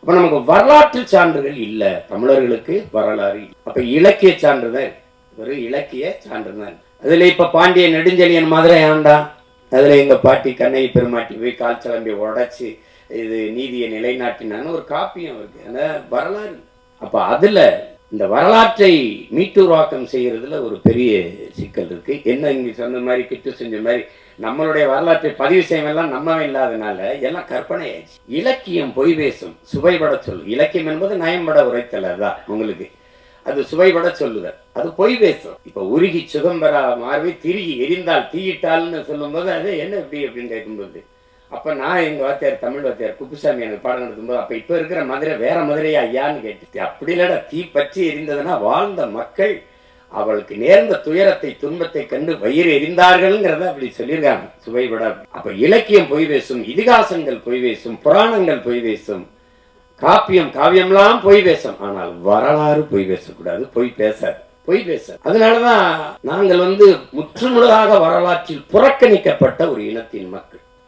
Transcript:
அப்ப நமக்கு வரலாற்று சான்றுகள் இல்லை. தமிழர்களுக்கு வரலாறு அப்ப இலக்கிய சான்றுதான் ஒரு இலக்கிய சான்றுதான் அதுல இப்ப பாண்டிய நெடுஞ்செழியன் மதுரை ஆண்டா. அதுல எங்க பாட்டி கண்ணகி பெருமாட்டி போய் கால் சிலம்பி உடைச்சு இது நீதியை நிலைநாட்டினான்னு ஒரு காப்பியம் இருக்கு. ஆனா வரலாறு. அப்ப அதுல இந்த வரலாற்றை மீட்டுருவாக்கம் செய்கிறதுல ஒரு பெரிய சிக்கல் இருக்கு. என்ன இங்கே சொன்ன மாதிரி கிட்டு செஞ்ச மாதிரி நம்மளுடைய வரலாற்றை பதிவு செய்யலாம் நம்ம இல்லாதனால எல்லாம் கற்பனை ஆயிடுச்சு இலக்கியம் பொய் பேசும் சுவைபட சொல் இலக்கியம் என்பது நயம்பட உரைத்தல் தான் உங்களுக்கு. அது சுவைபட சொல்லுதல். அது பொய் பேசும். இப்ப உருகி சுகம் பெறா மாறி திருகி எரிந்தால் தீயிட்டால்னு சொல்லும்போது அது என்ன இப்படி அப்படின்னு கேட்கும்போது அப்போ நான் எங்கள் வாத்தியார் தமிழ் வாத்தியார் குப்புசாமி எனக்கு பாடம் நடத்தும்போது அப்போ இப்போ இருக்கிற மதுரை வேற மதுரையா ஐயான்னு கேட்டுச்சு அப்படி இல்லடா தீ பற்றி எரிந்ததுன்னா வாழ்ந்த மக்கள் அவளுக்கு நேர்ந்த துயரத்தை துன்பத்தை கண்டு வயிறு எரிந்தார்கள்ங்கிறத அப்படி சொல்லியிருக்காங்க. சுவைபட. அப்ப இலக்கியம் பொய் பேசும் இதிகாசங்கள் பொய் பேசும் புராணங்கள் பொய் பேசும் காப்பியம் காவியம்லாம் பொய் பேசும். ஆனால் வரலாறு பொய் பேசக்கூடாது பொய் பேசாது பொய் பேச அதனாலதான் நாங்கள் வந்து முற்றுமுழுதாக வரலாற்றில் புறக்கணிக்கப்பட்ட ஒரு இனத்தின் மக்கள்.